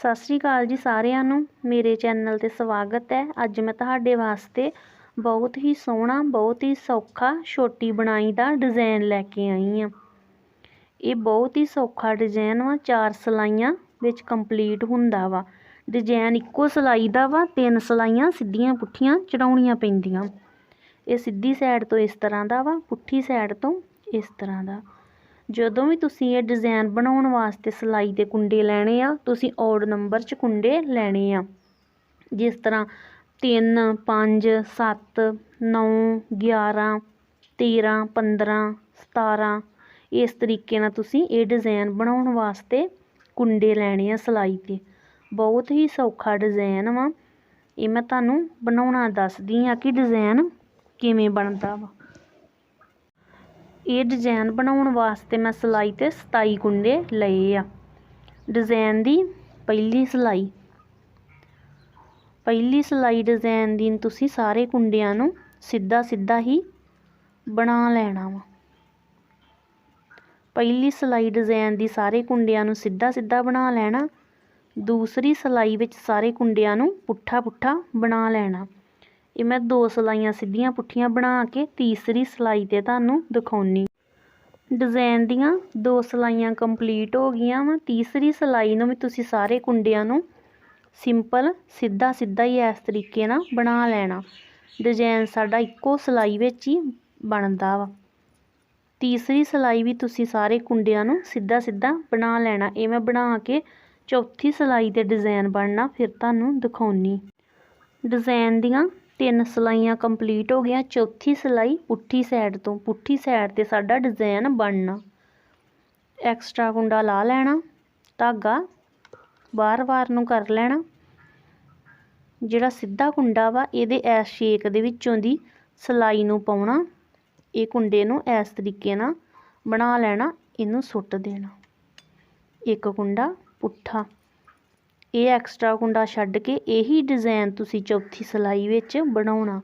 ਸਤਿ ਸ਼੍ਰੀ ਅਕਾਲ ਜੀ ਸਾਰਿਆਂ ਨੂੰ। ਮੇਰੇ ਚੈਨਲ ਤੇ ਸਵਾਗਤ ਹੈ। ਅੱਜ ਮੈਂ ਤੁਹਾਡੇ ਵਾਸਤੇ ਬਹੁਤ ਹੀ ਸੋਹਣਾ, ਬਹੁਤ ਹੀ ਸੌਖਾ ਛੋਟੀ ਬਣਾਈ ਦਾ ਡਿਜ਼ਾਈਨ ਲੈ ਕੇ ਆਈ ਹਾਂ। ਇਹ ਬਹੁਤ ਹੀ ਸੌਖਾ ਡਿਜ਼ਾਈਨ ਵਾ, ਚਾਰ ਸਲਾਈਆਂ ਵਿੱਚ ਕੰਪਲੀਟ ਹੁੰਦਾ ਵਾ। ਡਿਜ਼ਾਈਨ ਇੱਕੋ ਸਲਾਈ ਦਾ ਵਾ, ਤਿੰਨ ਸਲਾਈਆਂ ਸਿੱਧੀਆਂ ਪੁੱਠੀਆਂ ਚੜਾਉਣੀਆਂ ਪੈਂਦੀਆਂ। ਇਹ ਸਿੱਧੀ ਸਾਈਡ ਤੋਂ ਇਸ ਤਰ੍ਹਾਂ ਦਾ ਵਾ, ਪੁੱਠੀ ਸਾਈਡ ਤੋਂ ਇਸ ਤਰ੍ਹਾਂ ਦਾ। ਜਦੋਂ ਵੀ ਤੁਸੀਂ ਇਹ ਡਿਜ਼ਾਈਨ ਬਣਾਉਣ ਵਾਸਤੇ ਸਿਲਾਈ ਦੇ ਕੁੰਡੇ ਲੈਣੇ ਆ, ਤੁਸੀਂ ਔਡ ਨੰਬਰ 'ਚ ਕੁੰਡੇ ਲੈਣੇ ਆ। ਜਿਸ ਤਰ੍ਹਾਂ 3 5 7 9 11 13 15 17 ਇਸ ਤਰੀਕੇ ਨਾਲ ਤੁਸੀਂ ਇਹ ਡਿਜ਼ਾਈਨ ਬਣਾਉਣ ਵਾਸਤੇ ਕੁੰਡੇ ਲੈਣੇ ਆ ਸਿਲਾਈ ਤੇ। ਬਹੁਤ ਹੀ ਸੌਖਾ ਡਿਜ਼ਾਈਨ ਵਾ। ਇਹ ਮੈਂ ਤੁਹਾਨੂੰ ਬਣਾਉਣਾ ਦੱਸਦੀ ਆ ਕਿ ਡਿਜ਼ਾਈਨ ਕਿਵੇਂ ਬਣਦਾ ਵਾ। ਇਹ ਡਿਜ਼ਾਈਨ ਬਣਾਉਣ ਵਾਸਤੇ ਮੈਂ ਸਿਲਾਈ ਤੇ 27 ਕੁੰਡੇ ਲਏ ਆ। ਡਿਜ਼ਾਈਨ ਦੀ ਪਹਿਲੀ ਸਿਲਾਈ। ਪਹਿਲੀ ਸਿਲਾਈ ਡਿਜ਼ਾਈਨ ਦੀ ਤੁਸੀਂ ਸਾਰੇ ਕੁੰਡਿਆਂ ਨੂੰ ਸਿੱਧਾ ਸਿੱਧਾ ਹੀ ਬਣਾ ਲੈਣਾ ਵਾ। ਪਹਿਲੀ ਸਿਲਾਈ ਡਿਜ਼ਾਈਨ ਦੀ ਸਾਰੇ ਕੁੰਡਿਆਂ ਨੂੰ ਸਿੱਧਾ ਸਿੱਧਾ ਬਣਾ ਲੈਣਾ। ਦੂਸਰੀ ਸਿਲਾਈ ਵਿੱਚ ਸਾਰੇ ਕੁੰਡਿਆਂ ਨੂੰ ਪੁੱਠਾ ਪੁੱਠਾ ਬਣਾ ਲੈਣਾ। ਇਹ ਮੈਂ ਦੋ ਸਲਾਈਆਂ ਸਿੱਧੀਆਂ ਪੁੱਠੀਆਂ ਬਣਾ ਕੇ ਤੀਸਰੀ ਸਿਲਾਈ ਤੇ ਤੁਹਾਨੂੰ ਦਿਖਾਉਣੀ। ਡਿਜ਼ਾਈਨ ਦੀਆਂ ਦੋ ਸਲਾਈਆਂ ਕੰਪਲੀਟ ਹੋ ਗਈਆਂ ਵਾ। ਤੀਸਰੀ ਸਿਲਾਈ ਨੂੰ ਵੀ ਤੁਸੀਂ ਸਾਰੇ ਕੁੰਡਿਆਂ ਨੂੰ ਸਿੰਪਲ ਸਿੱਧਾ ਸਿੱਧਾ ਹੀ ਇਸ ਤਰੀਕੇ ਨਾਲ ਬਣਾ ਲੈਣਾ। ਡਿਜ਼ਾਈਨ ਸਾਡਾ ਇੱਕੋ ਸਿਲਾਈ ਵਿੱਚ ਹੀ ਬਣਦਾ ਵਾ। ਤੀਸਰੀ ਸਿਲਾਈ ਵੀ ਤੁਸੀਂ ਸਾਰੇ ਕੁੰਡਿਆਂ ਨੂੰ ਸਿੱਧਾ ਸਿੱਧਾ ਬਣਾ ਲੈਣਾ। ਇਹ ਮੈਂ ਬਣਾ ਕੇ ਚੌਥੀ ਸਿਲਾਈ ਤੇ ਡਿਜ਼ਾਈਨ ਬਣਨਾ, ਫਿਰ ਤੁਹਾਨੂੰ ਦਿਖਾਉਣੀ। ਡਿਜ਼ਾਈਨ ਦੀਆਂ ਤਿੰਨ ਸਲਾਈਆਂ ਕੰਪਲੀਟ ਹੋ ਗਈਆਂ, ਚੌਥੀ ਸਲਾਈ ਪੁੱਠੀ ਸਾਈਡ ਤੋਂ, ਪੁੱਠੀ ਸਾਈਡ ਤੇ ਸਾਡਾ ਡਿਜ਼ਾਈਨ ਬਣਨਾ। ਐਕਸਟਰਾ ਕੁੰਡਾ ਲਾ ਲੈਣਾ, ਧਾਗਾ ਬਾਰ-ਬਾਰ ਨੂੰ ਕਰ ਲੈਣਾ। ਜਿਹੜਾ ਸਿੱਧਾ ਕੁੰਡਾ ਵਾ, ਇਹਦੇ ਐਸ ਸ਼ੇਕ ਦੇ ਵਿੱਚੋਂ ਦੀ ਸਲਾਈ ਨੂੰ ਪਾਉਣਾ। ਇਹ ਕੁੰਡੇ ਨੂੰ ਇਸ ਤਰੀਕੇ ਨਾਲ ਬਣਾ ਲੈਣਾ, ਇਹਨੂੰ ਸੁੱਟ ਦੇਣਾ। ਇੱਕ ਕੁੰਡਾ ਪੁੱਠਾ। ਇਹ ਐਕਸਟਰਾ ਕੁੰਡਾ ਛੱਡ ਕੇ ਇਹੀ ਡਿਜ਼ਾਈਨ ਤੁਸੀਂ ਚੌਥੀ ਸਲਾਈ ਵਿੱਚ ਬਣਾਉਣਾ।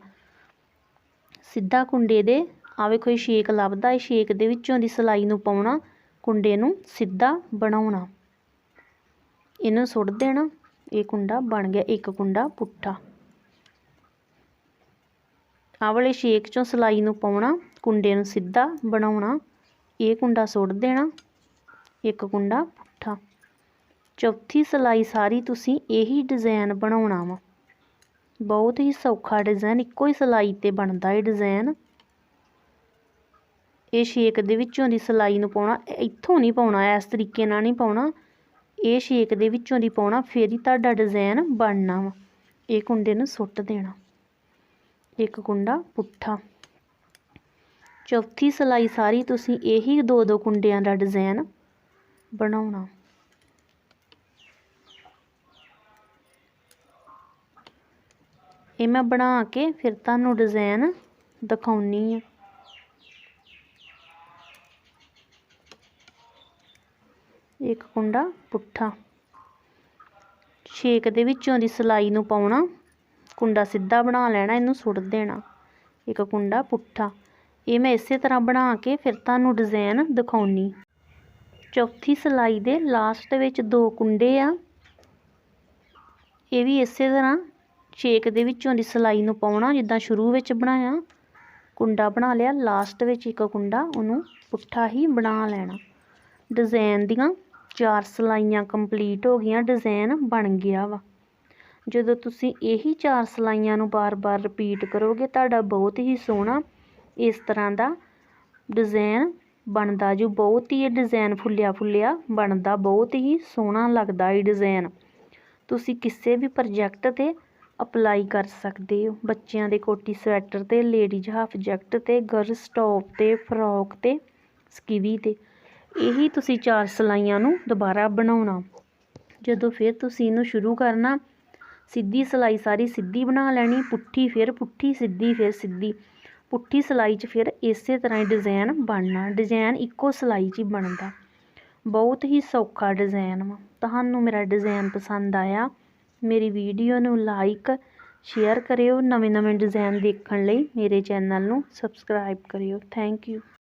ਸਿੱਧਾ ਕੁੰਡੇ ਦੇ ਆਵੇ ਕੋਈ ਸ਼ੇਕ ਲੱਭਦਾ ਹੈ ਸ਼ੇਕ ਦੇ ਵਿੱਚੋਂ ਦੀ ਸਲਾਈ ਨੂੰ ਪਾਉਣਾ, ਕੁੰਡੇ ਨੂੰ ਸਿੱਧਾ ਬਣਾਉਣਾ। ਇਹਨੂੰ ਸੁੱਟ ਦੇਣਾ, ਇਹ ਕੁੰਡਾ ਬਣ ਗਿਆ ਇੱਕ ਕੁੰਡਾ ਪੁੱਠਾ। ਆ ਵਾਲੇ ਸ਼ੇਕ ਚੋਂ ਸਲਾਈ ਨੂੰ ਪਾਉਣਾ, ਕੁੰਡੇ ਨੂੰ ਸਿੱਧਾ ਬਣਾਉਣਾ, ਇਹ ਕੁੰਡਾ ਸੁੱਟ ਦੇਣਾ, ਇੱਕ ਕੁੰਡਾ ਚੌਥੀ ਸਲਾਈ ਸਾਰੀ ਤੁਸੀਂ ਇਹੀ ਡਿਜ਼ਾਈਨ ਬਣਾਉਣਾ ਵਾ। ਬਹੁਤ ਹੀ ਸੌਖਾ ਡਿਜ਼ਾਈਨ ਇੱਕੋ ਹੀ ਸਲਾਈ ਤੇ ਬਣਦਾ ਇਹ ਡਿਜ਼ਾਈਨ ਇਹ ਸ਼ੇਕ ਦੇ ਵਿੱਚੋਂ ਦੀ ਸਲਾਈ ਨੂੰ ਪਾਉਣਾ ਇੱਥੋਂ ਨਹੀਂ ਪਾਉਣਾ, ਇਸ ਤਰੀਕੇ ਨਾਲ ਨਹੀਂ ਪਾਉਣਾ। ਇਹ ਸ਼ੇਕ ਦੇ ਵਿੱਚੋਂ ਦੀ ਪਾਉਣਾ, ਫਿਰ ਹੀ ਤੁਹਾਡਾ ਡਿਜ਼ਾਈਨ ਬਣਨਾ ਵਾ। ਇਹ ਕੁੰਡੇ ਨੂੰ ਸੁੱਟ ਦੇਣਾ। ਇੱਕ ਕੁੰਡਾ ਪੁੱਠਾ। ਚੌਥੀ ਸਲਾਈ ਸਾਰੀ ਤੁਸੀਂ ਇਹੀ ਦੋ ਦੋ ਕੁੰਡਿਆਂ ਦਾ ਡਿਜ਼ਾਈਨ ਬਣਾਉਣਾ। ਇਹ ਮੈਂ ਬਣਾ ਕੇ ਫਿਰ ਤੁਹਾਨੂੰ ਡਿਜ਼ਾਈਨ ਦਿਖਾਉਣੀ ਆ। ਇੱਕ ਕੁੰਡਾ ਪੁੱਠਾ। ਛੇਕ ਦੇ ਵਿੱਚੋਂ ਦੀ ਸਲਾਈ ਨੂੰ ਪਾਉਣਾ। ਕੁੰਡਾ ਸਿੱਧਾ ਬਣਾ ਲੈਣਾ, ਇਹਨੂੰ ਸੁੱਟ ਦੇਣਾ। ਇੱਕ ਕੁੰਡਾ ਪੁੱਠਾ। ਇਹ ਮੈਂ ਇਸੇ ਤਰ੍ਹਾਂ ਬਣਾ ਕੇ ਫਿਰ ਤੁਹਾਨੂੰ ਡਿਜ਼ਾਈਨ ਦਿਖਾਉਣੀ। ਚੌਥੀ ਸਲਾਈ ਦੇ ਲਾਸਟ ਵਿੱਚ ਦੋ ਕੁੰਡੇ ਆ। ਇਹ ਵੀ ਇਸੇ ਤਰ੍ਹਾਂ ਛੇਕ ਦੇ ਵਿੱਚੋਂ ਦੀ ਸਲਾਈ ਨੂੰ ਪਾਉਣਾ, ਜਿੱਦਾਂ ਸ਼ੁਰੂ ਵਿੱਚ ਬਣਾਇਆ। ਕੁੰਡਾ ਬਣਾ ਲਿਆ ਲਾਸਟ ਵਿੱਚ ਇੱਕ ਕੁੰਡਾ, ਉਹਨੂੰ ਪੁੱਠਾ ਹੀ ਬਣਾ ਲੈਣਾ। ਡਿਜ਼ਾਈਨ ਦੀਆਂ ਚਾਰ ਸਲਾਈਆਂ ਕੰਪਲੀਟ ਹੋ ਗਈਆਂ ਡਿਜ਼ਾਈਨ ਬਣ ਗਿਆ ਵਾ। ਜਦੋਂ ਤੁਸੀਂ ਇਹੀ ਚਾਰ ਸਲਾਈਆਂ ਨੂੰ ਬਾਰ-ਬਾਰ ਰਿਪੀਟ ਕਰੋਗੇ, ਤੁਹਾਡਾ ਬਹੁਤ ਹੀ ਸੋਹਣਾ ਇਸ ਤਰ੍ਹਾਂ ਦਾ ਡਿਜ਼ਾਈਨ ਬਣਦਾ ਜੋ ਬਹੁਤ ਹੀ ਇਹ ਡਿਜ਼ਾਈਨ ਫੁੱਲਿਆ ਫੁੱਲਿਆ ਬਣਦਾ, ਬਹੁਤ ਹੀ ਸੋਹਣਾ ਲੱਗਦਾ ਇਹ ਡਿਜ਼ਾਈਨ ਤੁਸੀਂ ਕਿਸੇ ਵੀ ਪ੍ਰੋਜੈਕਟ ਤੇ ਅਪਲਾਈ ਕਰ ਸਕਦੇ ਹੋ। ਬੱਚਿਆਂ ਦੇ ਕੋਟੀ ਸਵੈਟਰ ਤੇ ਲੇਡੀਜ਼ ਹਾਫ ਜੈਕਟ ਤੇ ਗਰਲਸ ਟੌਪ ਤੇ ਫਰੋਕ ਤੇ ਸਕੀਵੀ ਤੇ। ਇਹੀ ਤੁਸੀਂ ਚਾਰ ਸਲਾਈਆਂ ਨੂੰ ਦੁਬਾਰਾ ਬਣਾਉਣਾ। ਜਦੋਂ ਫਿਰ ਤੁਸੀਂ ਇਹਨੂੰ ਸ਼ੁਰੂ ਕਰਨਾ, ਸਿੱਧੀ ਸਲਾਈ ਸਾਰੀ ਸਿੱਧੀ ਬਣਾ ਲੈਣੀ, ਪੁੱਠੀ ਫਿਰ ਪੁੱਠੀ, ਸਿੱਧੀ ਫਿਰ ਸਿੱਧੀ। ਪੁੱਠੀ ਸਲਾਈ 'ਚ ਫਿਰ ਇਸੇ ਤਰ੍ਹਾਂ ਹੀ ਡਿਜ਼ਾਈਨ ਬਣਨਾ। ਡਿਜ਼ਾਈਨ ਇੱਕੋ ਸਲਾਈ 'ਚ ਹੀ ਬਣਦਾ। ਬਹੁਤ ਹੀ ਸੌਖਾ ਡਿਜ਼ਾਈਨ ਵਾ। ਤੁਹਾਨੂੰ ਮੇਰਾ ਡਿਜ਼ਾਈਨ ਪਸੰਦ ਆਇਆ। ਮੇਰੀ ਵੀਡੀਓ ਨੂੰ ਲਾਈਕ ਸ਼ੇਅਰ ਕਰਿਓ ਨਵੇਂ ਨਵੇਂ ਡਿਜ਼ਾਈਨ ਦੇਖਣ ਲਈ ਮੇਰੇ ਚੈਨਲ ਨੂੰ ਸਬਸਕ੍ਰਾਈਬ ਕਰਿਓ। Thank you